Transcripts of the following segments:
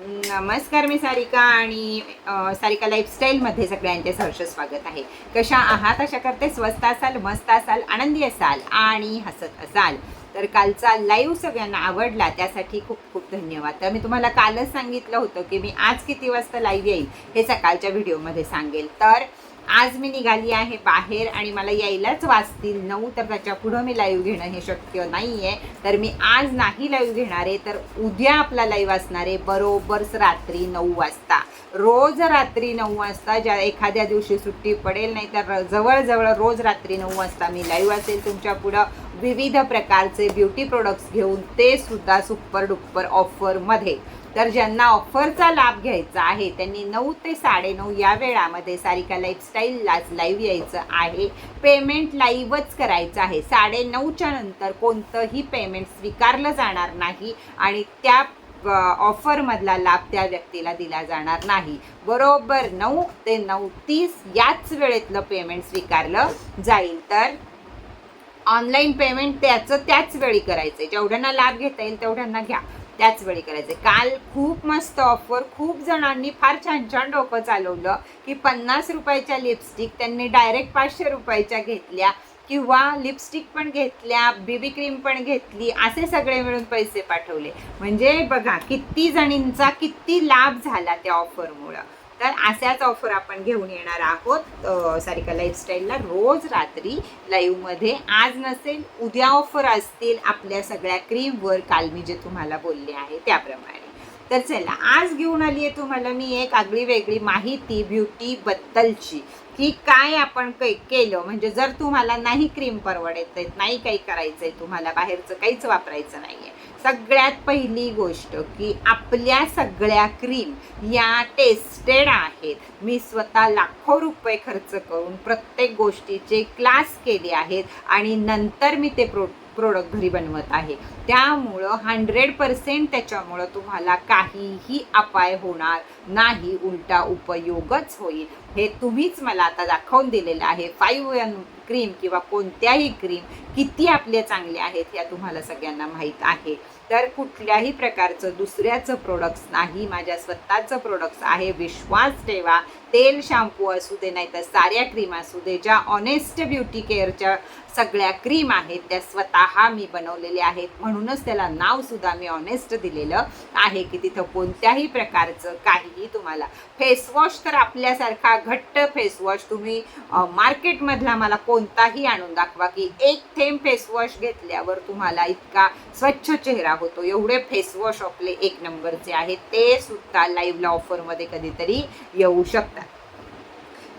नमस्कार मी सारिका आणि सारिका लाईफस्टाईलमध्ये सगळ्यांचे सहर्ष स्वागत आहे. कशा आहात? अशा करते स्वस्त असाल मस्त असाल आनंदी असाल आणि हसत असाल. तर कालचा लाईव्ह सगळ्यांना आवडला त्यासाठी खूप खूप धन्यवाद. तर मी तुम्हाला कालच सांगितलं होतं की मी आज किती वाजता लाईव्ह येईल हे सकाळच्या व्हिडिओमध्ये सांगेल. तर आज मी निघाली आहे बाहेर आणि मला यायलाच वाचतील. नऊ तर त्याच्या पुढं मी लाईव्ह घेणं हे शक्य नाही आहे तर मी आज नाही लाईव्ह घेणार आहे तर उद्या आपला लाईव्ह असणार आहे. बरोबरच रात्री नऊ वाजता. रोज रात्री नऊ वाजता ज्या एखाद्या दिवशी सुट्टी पडेल नाही तर जवळजवळ रोज रात्री नऊ वाजता मी लाईव्ह असेल तुमच्या पुढं. विविध प्रकारचे ब्युटी प्रोडक्ट्स घेऊन ते सुद्धा सुपर डुप्पर ऑफरमध्ये तर ज्यांना ऑफरचा लाभ घ्यायचा आहे त्यांनी नऊ ते साडेनऊ या वेळामध्ये सारिका लाईफस्टाईललाच लाईव्ह यायचं आहे. पेमेंट लाईव्हच करायचं आहे. साडेनऊच्या नंतर कोणतंही पेमेंट स्वीकारलं जाणार नाही आणि त्या ऑफरमधला लाभ त्या व्यक्तीला दिला जाणार नाही. बरोबर नऊ ते नऊ तीस याच वेळेतलं पेमेंट स्वीकारलं जाईल. तर ऑनलाईन पेमेंट त्याचं त्याच वेळी करायचं आहे जेवढ्यांना लाभ घेता येईल तेवढ्यांना घ्या. त्याच वेळी करायचं काल खूप मस्त ऑफर खूप जणांनी फार छान छान डोकं चालवलं की पन्नास रुपयाच्या लिपस्टिक त्यांनी डायरेक्ट पाचशे रुपयाच्या घेतल्या किंवा लिपस्टिक पण घेतल्या बेबी क्रीम पण घेतली असे सगळे मिळून पैसे पाठवले. म्हणजे बघा किती जणींचा किती लाभ झाला त्या ऑफरमुळं तर अशाच ऑफर आपण घेऊन येणार आहोत अ, सारिका लाईफस्टाईलला रोज रात्री लाईव्हमध्ये आज नसेल उद्या ऑफर असतील आपल्या सगळ्या क्रीमवर काल मी जे तुम्हाला बोलले आहे त्याप्रमाणे. तर चला आज घेऊन आली आहे तुम्हाला मी एक आगळी वेगळी माहिती ब्युटीबद्दलची की काय आपण काही केलं. म्हणजे जर तुम्हाला नाही क्रीम परवडत आहेत नाही काही करायचं आहे तुम्हाला बाहेरचं काहीच वापरायचं नाही आहे सगळ्यात पहिली गोष्ट की आपल्या सगळ्या क्रीम या टेस्टेड आहेत. मी स्वतः लाखो रुपये खर्च करून प्रत्येक गोष्टीचे क्लास केले आहेत आणि नंतर मी ते प्रो प्रोडक्ट घरी बनवत आहे. त्यामुळं हंड्रेड पर्सेंट त्याच्यामुळं तुम्हाला काहीही अपाय होणार नाही. उलटा उपयोगच होईल. हे तुम्हीच मला आता दाखवून दिलेलं आहे. फाईव्ह एन क्रीम किंवा कोणत्याही क्रीम किती आपले चांगले आहेत या तुम्हाला सगळ्यांना माहीत आहे. तर कुठल्याही प्रकारचं दुसऱ्याचं प्रोडक्ट्स नाही माझ्या स्वतःचं प्रोडक्ट्स आहे. विश्वास ठेवा. तेल शॅम्पू असू दे नाही तर साऱ्या क्रीम असू दे ज्या ऑनेस्ट ब्युटी केअरच्या सगळ्या क्रीम आहेत त्या स्वतः मी बनवलेल्या आहेत. म्हणूनच त्याला नावसुद्धा मी ऑनेस्ट दिलेलं आहे की तिथं कोणत्याही प्रकारचं काहीही तुम्हाला फेसवॉश तर आपल्यासारखा घट्ट फेसवॉश तुम्ही मार्केटमधला मला कोणताही आणून दाखवा की एक थेंब फेसवॉश घेतल्यावर तुम्हाला इतका स्वच्छ चेहरा होतो. एवढे फेसवॉश आपले एक नंबरचे आहेत. ते सुद्धा लाईव्हला ऑफरमध्ये कधीतरी येऊ शकतात.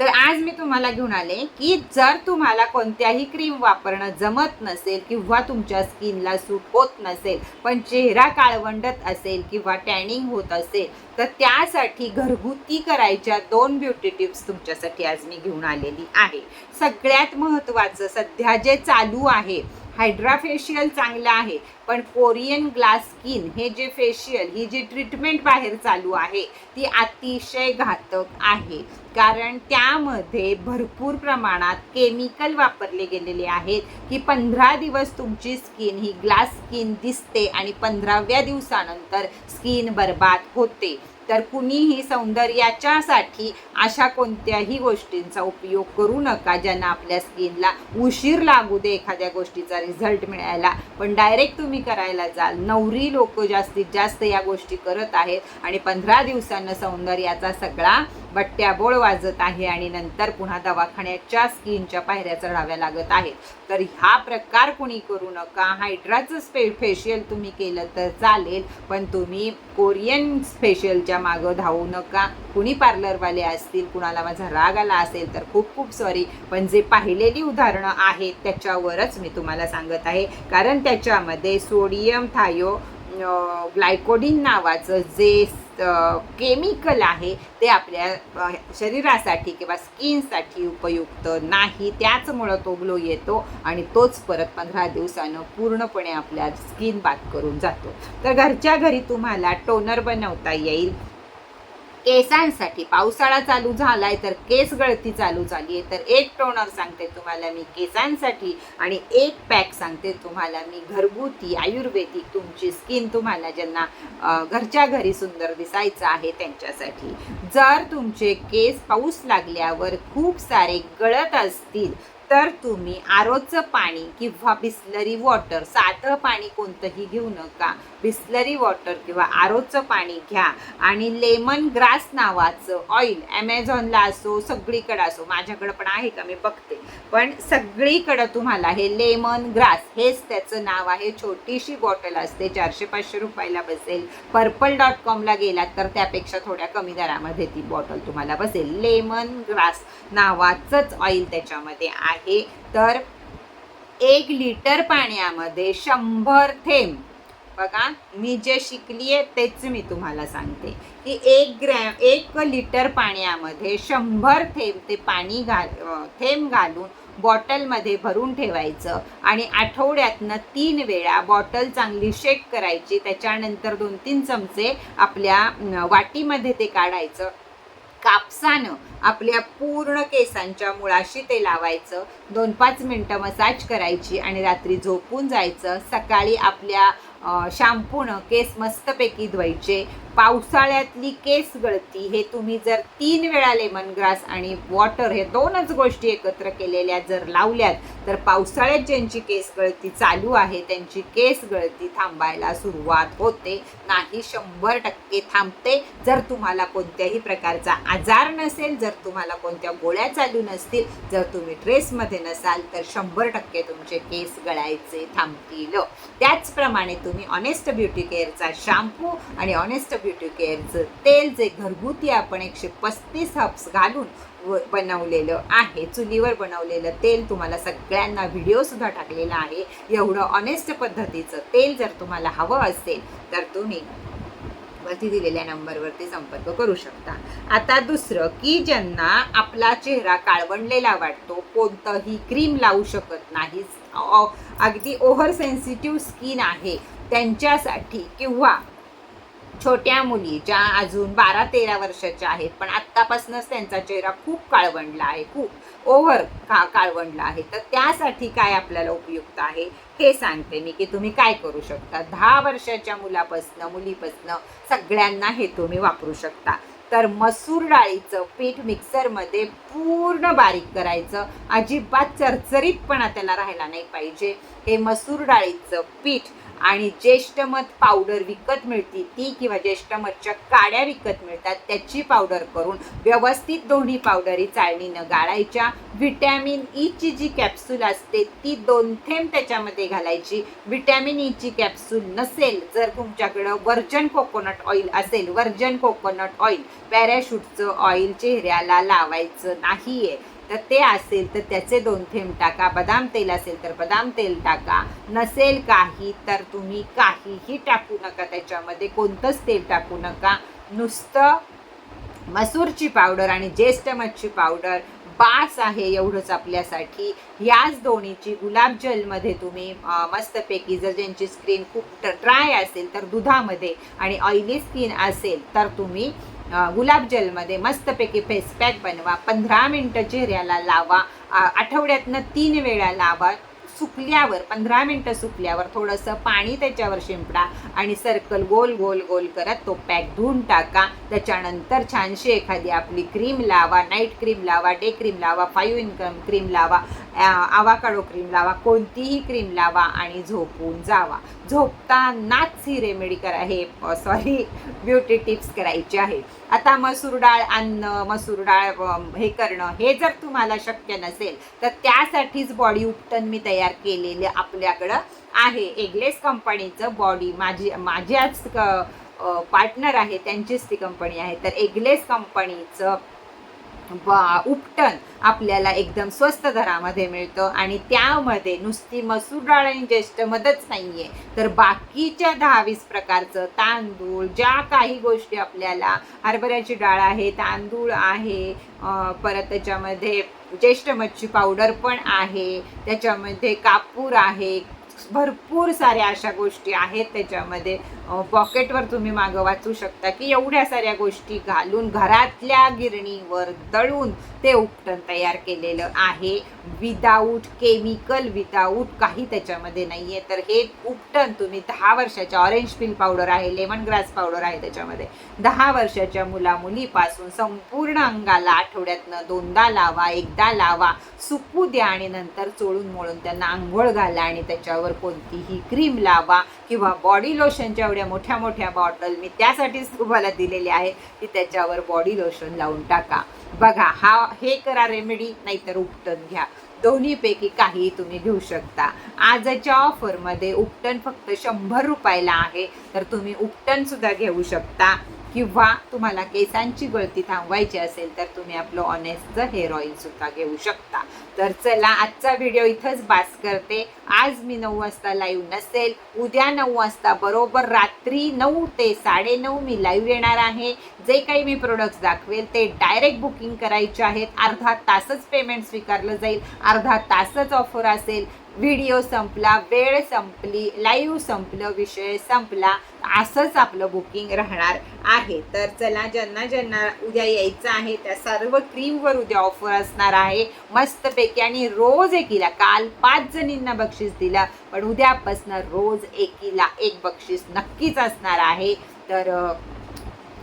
तर आज मी तुम्हाला घेऊन आले की जर तुम्हाला कोणत्याही क्रीम वापरणं जमत नसेल किंवा तुमच्या स्किनला सूट होत नसेल पण चेहरा काळवंडत असेल किंवा टॅनिंग होत असेल तर त्यासाठी घरगुती करायच्या दोन ब्युटी टिप्स तुमच्यासाठी आज मी घेऊन आलेली आहे. सगळ्यात महत्त्वाचं सध्या जे चालू आहे हायड्रा फेशियल चांगलं आहे पण कोरियन ग्लास स्किन हे जे फेशियल ही जी ट्रीटमेंट बाहेर चालू आहे ती अतिशय घातक आहे. कारण त्यामध्ये भरपूर प्रमाणात केमिकल वापरले गेलेले आहेत की पंधरा दिवस तुमची स्किन ही ग्लास स्किन दिसते आणि पंधराव्या दिवसानंतर स्किन बर्बाद होते. तर कुणीही सौंदर्याच्यासाठी अशा कोणत्याही गोष्टींचा उपयोग करू नका ज्यांना आपल्या स्किनला उशीर लागू दे एखाद्या गोष्टीचा रिझल्ट मिळायला. पण डायरेक्ट तुम्ही करायला जाल. नवरी लोक जास्तीत जास्त या गोष्टी करत आहेत आणि पंधरा दिवसांना सौंदर्याचा सगळा बट्ट्याबोळ वाजत आहे आणि नंतर पुन्हा दवाखान्याच्या स्किनच्या पायऱ्या चढाव्या लागत आहेत तर हा प्रकार कुणी करू नका. हायड्राचं स्पे फेशियल तुम्ही केलं तर चालेल पण तुम्ही कोरियन फेशियलच्या मागं धावू नका. कुणी पार्लरवाले असतील कुणाला माझा राग आला असेल तर खूप खूप सॉरी पण जे पाहिलेली उदाहरणं आहेत त्याच्यावरच मी तुम्हाला सांगत आहे. कारण त्याच्यामध्ये सोडियम थायो ग्लायकोडिन नावाचं जे केमिकल आहे ते आपल्या शरीरासाठी किंवा स्किनसाठी उपयुक्त नाही. त्याचमुळं तो ग्लो येतो आणि तोच परत पंधरा दिवसानं पूर्णपणे आपल्या स्किन बात करून जातो. तर घरच्या घरी तुम्हाला टोनर बनवता येईल. केसांसाठी. पावसाळा चालू झालाय तर केस गळती चालू झाली आहे तर एक टोनर सांगते तुम्हाला मी केसांसाठी आणि एक पॅक सांगते तुम्हाला मी घरगुती आयुर्वेदिक तुमची स्किन तुम्हाला ज्यांना घरच्या घरी सुंदर दिसायचं आहे त्यांच्यासाठी. जर तुमचे केस पाऊस लागल्यावर खूप सारे गळत असतील तर तुम्ही आरोचं पाणी किंवा बिस्लरी वॉटर साधं पाणी कोणतंही घेऊ नका. बिस्लरी वॉटर किंवा आरोचं पाणी घ्या आणि लेमन ग्रास नावाचं ऑइल ॲमेझॉनला असो सगळीकडं असो माझ्याकडं पण आहे का मी बघते. पण सगळीकडं तुम्हाला हे लेमन ग्रास हेच त्याचं नाव आहे. छोटीशी बॉटल असते चारशे पाचशे रुपयाला बसेल. पर्पल डॉट कॉमला गेलात तर त्यापेक्षा थोड्या कमी दरामध्ये ती बॉटल तुम्हाला बसेल. लेमन ग्रास नावाचंच ऑइल त्याच्यामध्ये आहे. तर एक लिटर पाण्यामध्ये शंभर थेंब. बघा मी जे शिकली आहे तेच मी तुम्हाला सांगते. की एक ग्रॅम एक लिटर पाण्यामध्ये शंभर थेंब ते पाणी घाल थेंब घालून बॉटलमध्ये भरून ठेवायचं आणि आठवड्यातनं तीन वेळा बॉटल चांगली शेक करायची. त्याच्यानंतर दोन तीन चमचे आपल्या वाटीमध्ये ते काढायचं. कापसानं आपल्या पूर्ण केसांच्या मुळाशी ते लावायचं. दोन पाच मिनटं मसाज करायची आणि रात्री झोपून जायचं. सकाळी आपल्या शॅम्पूनं केस मस्तपैकी धुवायचे. पावसाळ्यातली केस गळती हे तुम्ही जर तीन वेळा लेमन ग्रास आणि वॉटर हे दोनच गोष्टी एकत्र केलेल्या जर लावल्यात तर पावसाळ्यात ज्यांची केस गळती चालू आहे त्यांची केस गळती थांबायला सुरुवात होते. नाही शंभर टक्के थांबते. जर तुम्हाला कोणत्याही प्रकारचा आजार नसेल जर तुम्हाला कोणत्या गोळ्या चालू नसतील जर तुम्ही ड्रेसमध्ये नसाल तर शंभर टक्के तुमचे केस गळायचे थांबतील. त्याचप्रमाणे तुम्ही ऑनेस्ट ब्युटी केअरचा शॅम्पू आणि ऑनेस्ट ब्युटी केअरचं तेल जे घरगुती आपण एकशे पस्तीस हब्स घालून व- बनवलेलं आहे चुलीवर बनवलेलं तेल तुम्हाला सगळ्यांना व्हिडिओसुद्धा टाकलेला आहे. एवढं ऑनेस्ट पद्धतीचं तेल जर तुम्हाला हवं असेल तर तुम्ही वरती दिलेल्या नंबरवरती संपर्क करू शकता. आता दुसरं की ज्यांना आपला चेहरा काळवंडलेला वाटतो कोणतंही क्रीम लावू शकत नाही अगदी ओव्हर सेन्सिटिव्ह स्किन आहे त्यांच्यासाठी किंवा छोट्या मुली ज्या अजून बारा तेरा वर्षाच्या आहेत पण आत्तापासूनच त्यांचा चेहरा खूप काळवंडला आहे खूप ओव्हर का काळवंडला आहे. तर त्यासाठी काय आपल्याला उपयुक्त आहे हे सांगते मी की तुम्ही काय करू शकता? दहा वर्षाच्या मुलापासनं मुलीपासनं सगळ्यांना हे तुम्ही वापरू शकता. तर मसूर डाळीचं पीठ मिक्सरमध्ये पूर्ण बारीक करायचं. अजिबात चरचरीतपणा त्याला राहायला नाही पाहिजे. हे मसूर डाळीचं पीठ आणि ज्येष्ठमध पावडर विकत मिळते ती किंवा ज्येष्ठ मधच्या काड्या विकत मिळतात त्याची पावडर करून व्यवस्थित दोन्ही पावडरी चाळणीनं गाळायच्या. व्हिटॅमिन e ईची जी कॅप्सूल असते ती दोन थेंब त्याच्यामध्ये घालायची. व्हिटॅमिन e ईची कॅप्सूल नसेल जर तुमच्याकडं वर्जन कोकोनट ऑइल असेल वर्जन कोकोनट ऑइल पॅराशूटचं ऑइल चेहऱ्याला लावायचं नाहीये. तर ते असेल तर त्याचे दोन थेंब टाका. बदाम तेल असेल तर बदाम तेल टाका. नसेल काही तर तुम्ही काहीही टाकू नका त्याच्यामध्ये. कोणतंच तेल टाकू नका. नुसतं मसूरची पावडर आणि ज्येष्ठ मच्छी पावडर बास आहे एवढंच आपल्यासाठी. याच दोन्हीची गुलाबजलमध्ये तुम्ही मस्तपैकी जर ज्यांची स्किन खूप ड्राय असेल तर दुधामध्ये आणि ऑइली स्किन असेल तर तुम्ही गुलाब गुलाबजलमध्ये मस्तपैकी फेस पॅक बनवा पंधरा मिनटं चेहऱ्याला लावा आठवड्यातनं तीन वेळा लावा. सुकल्यावर पंधरा मिनटं सुकल्यावर थोडंसं पाणी त्याच्यावर शिंपडा आणि सर्कल गोल गोल गोल करत तो पॅक धुवून टाका. त्याच्यानंतर छानशी एखादी आपली क्रीम लावा नाईट क्रीम लावा डे क्रीम लावा फाईव्ह इन्कम क्रीम लावा आवाकाडो क्रीम लावा कोणतीही क्रीम लावा आणि झोपून जावा. झोपतानाच ही रेमेडी करा हे सॉरी ब्युटी टिप्स करायची आहे. आता मसूर डाळ आणणं मसूर डाळ हे करणं हे जर तुम्हाला शक्य नसेल तर त्यासाठीच बॉडी उपटन मी तयार केलेले आपल्याकडं आहे. एगलेस कंपनीचं बॉडी माझी माझ्याच पार्टनर आहे त्यांचीच ती कंपनी आहे. तर एगलेस कंपनीचं उपटन आपल्याला एकदम स्वस्त दरामध्ये मिळतं आणि त्यामध्ये नुसती मसूर डाळ आणि ज्येष्ठ मदच नाही आहे तर बाकीच्या दहा वीस प्रकारचं तांदूळ ज्या काही गोष्टी आपल्याला हरभऱ्याची डाळ आहे तांदूळ आहे परत त्याच्यामध्ये ज्येष्ठ मच्छी पावडर पण आहे त्याच्यामध्ये कापूर आहे भरपूर साऱ्या अशा गोष्टी आहेत त्याच्यामध्ये. पॉकेटवर तुम्ही मागं वाचू शकता की एवढ्या साऱ्या गोष्टी घालून घरातल्या गिरणीवर दळून ते उपटण तयार केलेलं आहे. विदाऊट केमिकल विदाऊट काही त्याच्यामध्ये नाही आहे तर हे उपटण तुम्ही दहा वर्षाच्या ऑरेंज पिल पावडर आहे लेमन ग्रास पावडर आहे त्याच्यामध्ये. दहा वर्षाच्या मुला मुलीपासून संपूर्ण अंगाला आठवड्यातनं दोनदा लावा एकदा लावा सुकू द्या आणि नंतर चोळून मोळून त्यांना आंघोळ घाला आणि त्याच्यावर कोणतीही क्रीम लावा किंवा बॉडी लोशनच्या एवढ्या मोठ्या मोठ्या बॉटल मी त्यासाठीच तुम्हाला दिलेली आहे की त्याच्यावर बॉडी लोशन लावून टाका. बघा हा हे करा रेमेडी नाहीतर उपटन घ्या. दोन्हीपैकी काही तुम्ही घेऊ शकता. आजच्या ऑफरमध्ये उपटन फक्त शंभर रुपयाला आहे तर तुम्ही उपटनसुद्धा घेऊ शकता. किंवा तुम्हाला केसांची गळती थांबवायची असेल तर तुम्ही आपलं ऑनेस्टचं हेअर ऑइलसुद्धा घेऊ शकता. तर चला आजचा व्हिडिओ इथंच बास करते. आज मी नऊ वाजता लाईव्ह नसेल उद्या नऊ वाजता बरोबर रात्री नऊ ते साडेनऊ मी लाईव्ह येणार आहे. जे काही मी प्रोडक्ट्स दाखवेल ते डायरेक्ट बुकिंग करायचे आहेत. अर्धा तासच पेमेंट स्वीकारलं जाईल. अर्धा तासच ऑफर असेल. व्हिडिओ संपला वेळ संपली लाईव्ह संपलं विषय संपला असंच आपलं बुकिंग राहणार आहे. तर चला ज्यांना ज्यांना उद्या यायचं आहे त्या सर्व क्रीमवर उद्या ऑफर असणार आहे. मस्तपैकी आणि रोज एकीला काल पाच जणींना बक्षीस दिला पण उद्यापासनं रोज एकीला एक बक्षीस नक्कीच असणार आहे. तर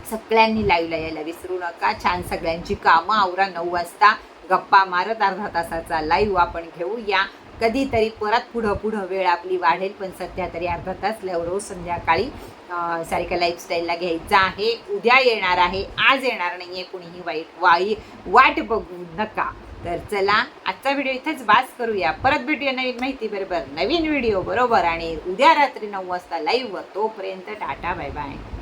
सगळ्यांनी लाईव्हला यायला विसरू नका. छान सगळ्यांची कामं आवरा नऊ वाजता. गप्पा मारत अर्धा तासाचा लाईव्ह आपण घेऊया. कधीतरी परत पुढं पुढं वेळ आपली वाढेल पण सध्या तरी अर्धा तास लाईव्ह रोज संध्याकाळी अं, सारिका लाईफस्टाईलला घ्यायचा आहे. उद्या येणार आहे आज येणार नाही आहे कुणीही वाईट वाई वाट बघू नका. तर चला आजचा व्हिडिओ इथेच बास करूया. परत भेटूया नवीन माहिती बरोबर नवीन व्हिडिओ बरोबर आणि उद्या रात्री नऊ वाजता लाईव्हवर तोपर्यंत टाटा बाय बाय